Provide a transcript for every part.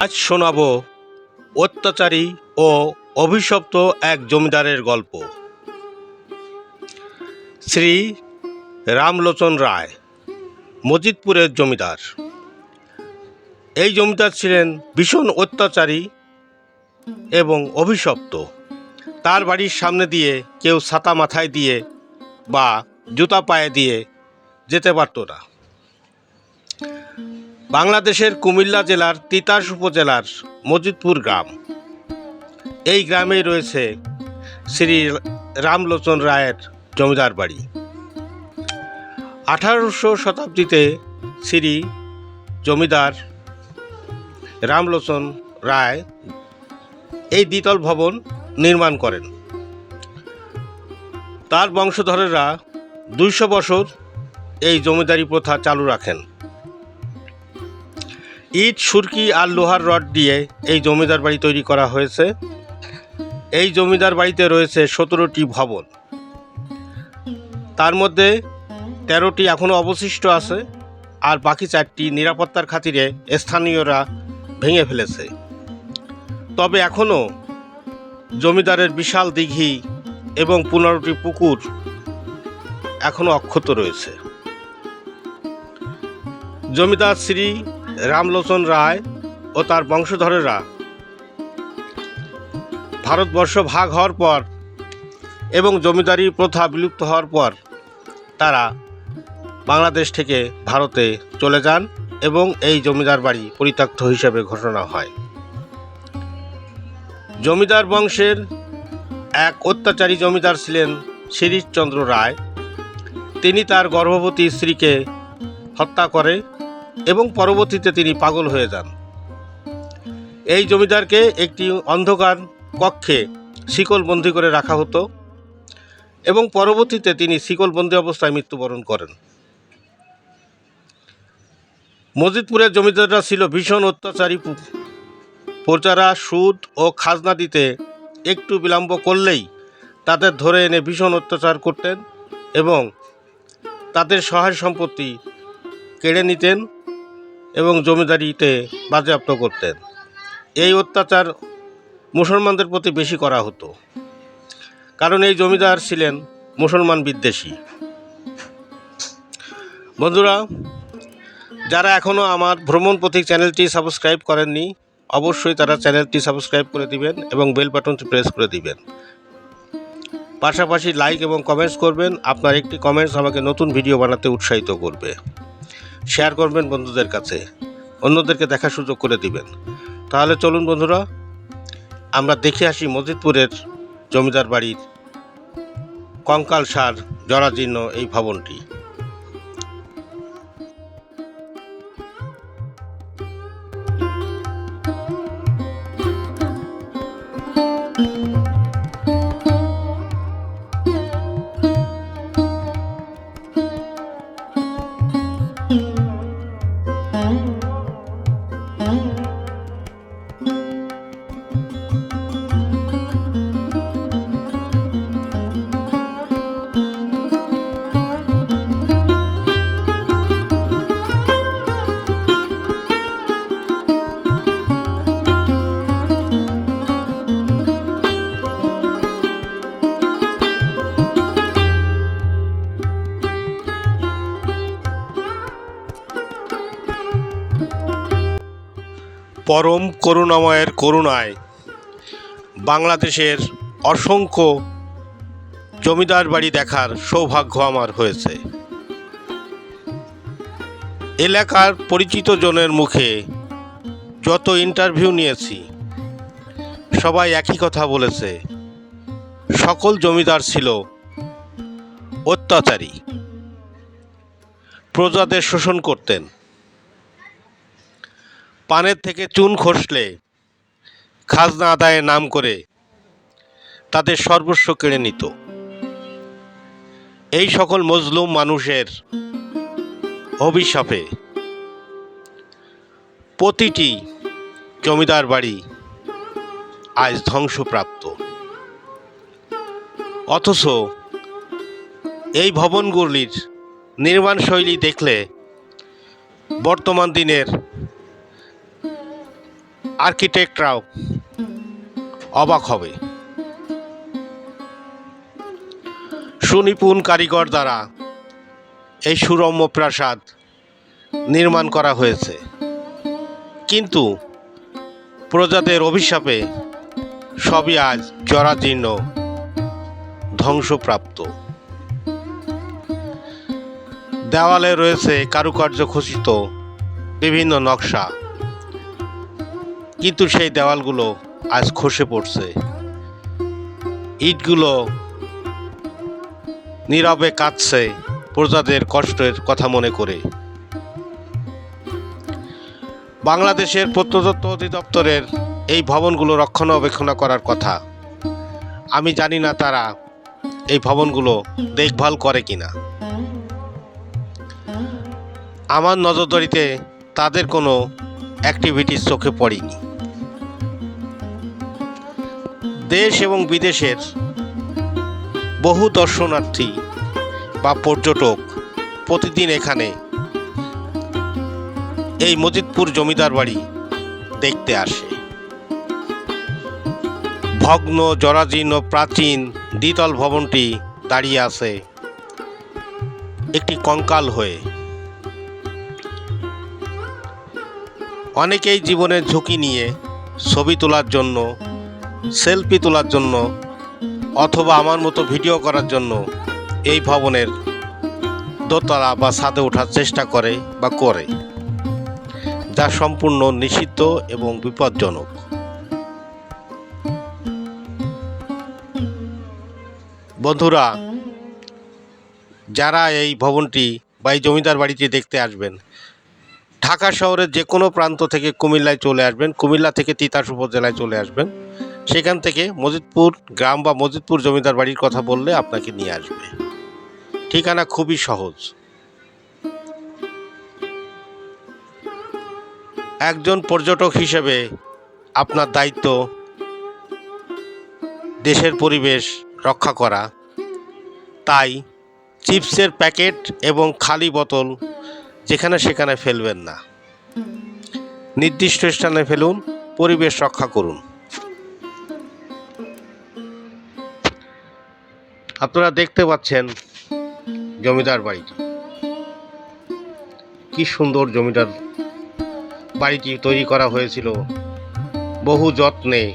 আজ শোনাব অত্যাচারী ও অভিশপ্ত এক জমিদারের গল্প। শ্রী রামলোচন রায়, মজিদপুরের জমিদার। এই জমিদার ছিলেন ভীষণ অত্যাচারী এবং অভিশপ্ত। তার বাড়ির সামনে দিয়ে কেউ ছাতা মাথায় দিয়ে বা জুতা পায়ে দিয়ে যেতে পারত না। বাংলাদেশের কুমিল্লা জেলার তিতাস উপজেলার মজিদপুর গ্রাম। এই গ্রামেই রয়েছে শ্রী রামলোচন রায়ের জমিদার বাড়ি। আঠারোশো শতাব্দীতে শ্রী জমিদার রামলোচন রায় এই দ্বিতল ভবন নির্মাণ করেন। তার বংশধরেরা দুইশো বছর এই জমিদারি প্রথা চালু রাখেন। ইট, সুরকি আর লোহার রড দিয়ে এই জমিদার বাড়ি তৈরি করা হয়েছে। এই জমিদার বাড়িতে রয়েছে সতেরোটি ভবন। তার মধ্যে তেরোটি এখনও অবশিষ্ট আছে আর বাকি চারটি নিরাপত্তার খাতিরে স্থানীয়রা ভেঙে ফেলেছে। তবে এখনও জমিদারের বিশাল দিঘি এবং পনেরোটি পুকুর এখনও অক্ষত রয়েছে। জমিদার শ্রী রামলোচন রায় ও তার বংশধরেরা। ভারতবর্ষ ভাগ হওয়ার পর এবং জমিদারি প্রথা বিলুপ্ত হওয়ার পর তারা বাংলাদেশ থেকে ভারতে চলে যান এবং এই জমিদার বাড়ি পরিত্যক্ত হিসেবে ঘোষণা হয়। জমিদার বংশের এক অত্যাচারী জমিদার ছিলেন শিরিশচন্দ্র রায়। তিনি তার গর্ভবতী স্ত্রীকে হত্যা করে এবং পরবর্তীতে তিনি পাগল হয়ে যান। এই জমিদারকে একটি অন্ধকার কক্ষে শিকলবন্দি করে রাখা হতো এবং পরবর্তীতে তিনি শিকলবন্দি অবস্থায় মৃত্যুবরণ করেন। মজিদপুরের জমিদাররা ছিল ভীষণ অত্যাচারী পু- প্রজারা সুদ ও খাজনা দিতে একটু বিলম্ব করলেই তাদের ধরে এনে ভীষণ অত্যাচার করতেন এবং তাদের সহায় সম্পত্তি কেড়ে নিতেন এবং জমিদারিতে বাজেয়াপ্ত করতেন। এই অত্যাচার মুসলমানদের প্রতি বেশি করা হতো। কারণ এই জমিদার ছিলেন মুসলমান বিদ্বেষী। বন্ধুরা, যারা এখনও আমার ভ্রমণ পথিক চ্যানেলটি সাবস্ক্রাইব করেননি, অবশ্যই তারা চ্যানেলটি সাবস্ক্রাইব করে দিবেন এবং বেল বাটনটি প্রেস করে দিবেন। পাশাপাশি লাইক এবং কমেন্টস করবেন। আপনার একটি কমেন্টস আমাকে নতুন ভিডিও বানাতে উৎসাহিত করবে। শেয়ার করবেন বন্ধুদের কাছে। অন্যদেরকে দেখার সুযোগ করে দিবেন। তাহলে চলুন বন্ধুরা, আমরা দেখে আসি মজিদপুরের জমিদার বাড়ির কঙ্কাল সার জরাজীর্ণ এই ভবনটি। পরম করুণাময়ের করুণায় বাংলাদেশের অসংখ্য জমিদার বাড়ি দেখার সৌভাগ্য আমার হয়েছে। এলাকার পরিচিত জনের মুখে যত ইন্টারভিউ নিয়েছি, সবাই একই কথা বলেছে, সকল জমিদার ছিল অত্যাচারী। প্রজাদের শোষণ করতেন। পানের থেকে চুন খসলে খাজনা আদায়ের নাম করে তাদের সর্বস্ব কেড়ে নিত। এই সকল মজলুম মানুষের অভিশাপে প্রতিটি জমিদার বাড়ি আজ ধ্বংসপ্রাপ্ত। অথচ এই ভবনগুলির নির্মাণ শৈলী দেখলে বর্তমান দিনের আর্কিটেক্টরাও অবাক হবে। সুনিপুণ কারিগর দ্বারা এই সুরম্য প্রাসাদ নির্মাণ করা হয়েছে। কিন্তু প্রজাদের অভিশাপে সবই আজ জরাজীর্ণ, ধ্বংসপ্রাপ্ত। দেওয়ালে রয়েছে কারুকার্য খচিত বিভিন্ন নকশা। কিন্তু সেই দেওয়ালগুলো আজ খসে পড়ছে। ইটগুলো নীরবে কাঁদছে প্রজাদের কষ্টের কথা মনে করে। বাংলাদেশের প্রত্নতত্ত্ব অধিদপ্তরের এই ভবনগুলো রক্ষণাবেক্ষণ করার কথা। আমি জানি না তারা এই ভবনগুলো দেখভাল করে কিনা। আমার নজরদারিতে তাদের কোনো অ্যাক্টিভিটিস চোখে পড়েনি। দেশ এবং বিদেশের বহু দর্শনার্থী বা পর্যটক প্রতিদিন এখানে এই মজিদপুর জমিদার বাড়ি দেখতে আসে। ভগ্ন, জরাজীর্ণ, প্রাচীন, দ্বিতল ভবনটি দাঁড়িয়ে আছে একটি কঙ্কাল হয়ে। অনেকেই জীবনের ঝুঁকি নিয়ে ছবি তোলার জন্য সেলফি তোলার জন্য অথবা আমার মতো ভিডিও করার জন্য এই ভবনের দোতলা বা ছাদে ওঠার চেষ্টা করে বা করে, যা সম্পূর্ণ নিষিদ্ধ এবং বিপজ্জনক। বন্ধুরা, যারা এই ভবনটি বা এই জমিদার বাড়িটি দেখতে আসবেন, ঢাকা শহরের যে কোনো প্রান্ত থেকে কুমিল্লায় চলে আসবেন, কুমিল্লা থেকে তিতাস উপজেলায় চলে আসবেন। সেখান থেকে মজিদপুর গ্রাম বা মজিদপুর জমিদার বাড়ির কথা বললে আপনাকে নিয়ে আসবে। ঠিকানা খুবই সহজ। একজন পর্যটক হিসেবে আপনার দায়িত্ব দেশের পরিবেশ রক্ষা করা। তাই চিপসের প্যাকেট এবং খালি বোতল যেখানে সেখানে ফেলবেন না। নির্দিষ্ট স্থানে ফেলুন, পরিবেশ রক্ষা করুন। আপনারা দেখতে পাচ্ছেন জমিদার বাড়িটি। কি সুন্দর জমিদার বাড়িটি তৈরি করা হয়েছিল। বহু যত্নে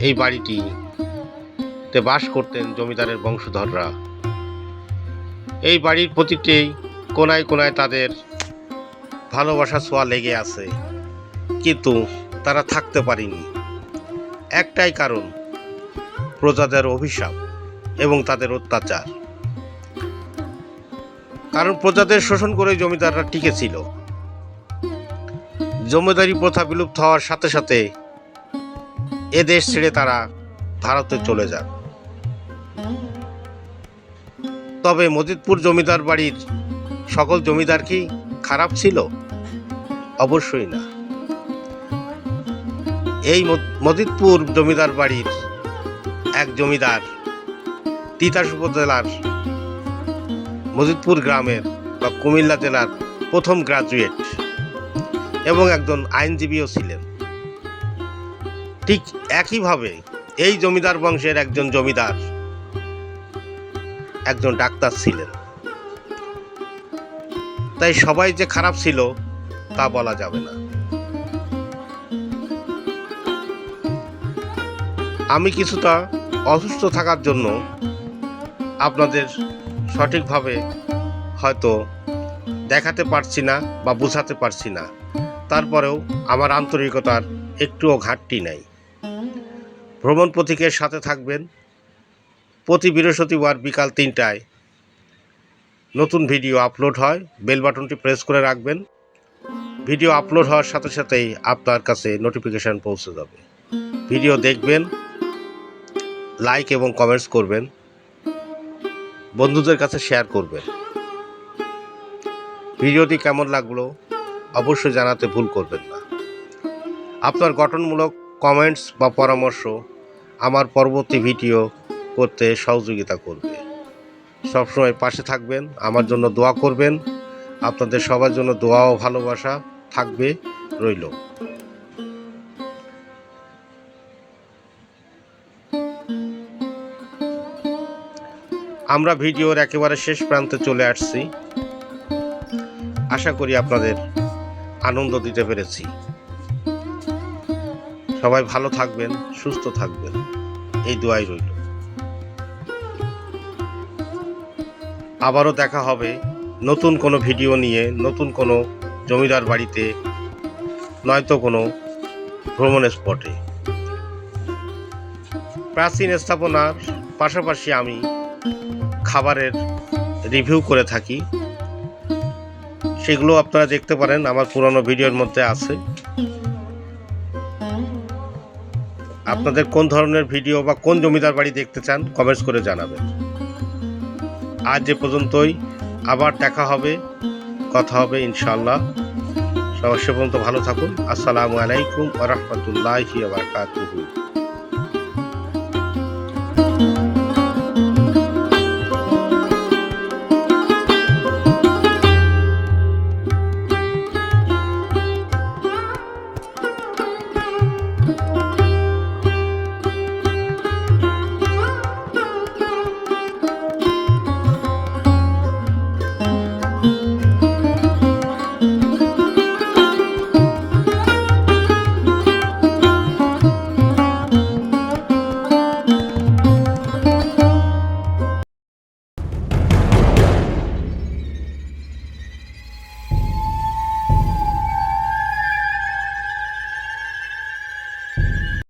এই বাড়িটি তে বাস করতেন জমিদারের বংশধররা। এই বাড়ির প্রতিটি কোনায় কোনায় তাদের ভালোবাসা ছোঁয়া লেগে আছে। কিন্তু তারা থাকতে পারেনি। একটাই কারণ, প্রজাদের অভিশাপ। এবং তাদের অত্যাচার। কারণ প্রজাদের শোষণ করে জমিদাররা টিকে ছিল। জমিদারি প্রথা বিলুপ্ত হওয়ার সাথে সাথে এ দেশ ছেড়ে তারা ভারতে চলে যান। তবে মজিদপুর জমিদার বাড়ির সকল জমিদার কি খারাপ ছিল? অবশ্যই না। এই মজিদপুর জমিদার বাড়ির এক জমিদার তিতাস উপজেলার মজিদপুর গ্রামের বা কুমিল্লা জেলার প্রথম গ্রাজুয়েট এবং একজন আইনজীবীও ছিলেন। ঠিক একইভাবে এই জমিদার বংশের একজন জমিদার, একজন ডাক্তার ছিলেন। তাই সবাই যে খারাপ ছিল তা বলা যাবে না। আমি কিছুটা অসুস্থ থাকার জন্য আপনাদের সঠিকভাবে হয়তো দেখাতে পারছি না বা বোঝাতে পারছি না। তারপরেও আমার আন্তরিকতার একটুও ঘাটতি নাই। ভ্রমণ পথিকের সাথে থাকবেন। প্রতি বৃহস্পতিবার বিকাল তিনটায় নতুন ভিডিও আপলোড হয়। বেল বাটনটি প্রেস করে রাখবেন। ভিডিও আপলোড হওয়ার সাথে সাথেই আপনার কাছে নোটিফিকেশান পৌঁছে যাবে। ভিডিও দেখবেন, লাইক এবং কমেন্টস করবেন। বন্ধুদের কাছে শেয়ার করবেন। ভিডিওটি কেমন লাগল অবশ্যই জানাতে ভুল করবেন না। আপনার গঠনমূলক কমেন্টস বা পরামর্শ আমার পরবর্তী ভিডিও করতে সহযোগিতা করবে। সবসময় পাশে থাকবেন, আমার জন্য দোয়া করবেন। আপনাদের সবার জন্য দোয়া ও ভালোবাসা থাকবে, রইল। আমরা ভিডিওর একেবারে শেষ প্রান্তে চলে আসছি। আশা করি আপনাদের আনন্দ দিতে পেরেছি। সবাই ভালো থাকবেন, সুস্থ থাকবেন। এই দোয়াই রইল। আবারও দেখা হবে নতুন কোনো ভিডিও নিয়ে, নতুন কোনো জমিদার বাড়িতে, নয়তো কোনো ভ্রমণ স্পটে। প্রাচীন স্থাপনার পাশাপাশি আমি খাবারের রিভিউ করে থাকি। সেগুলো আপনারা দেখতে পারেন, আমার পুরনো ভিডিওর মধ্যে আছে। আপনাদের কোন ধরনের ভিডিও বা কোন জমিদার বাড়ি দেখতে চান কমেন্টস করে জানাবেন। আজ যে পর্যন্তই, আবার দেখা হবে, কথা হবে ইনশাল্লাহ সবার সে পর্যন্ত ভালো থাকুন। আসসালামু আলাইকুম আ রহমতুল্লাহি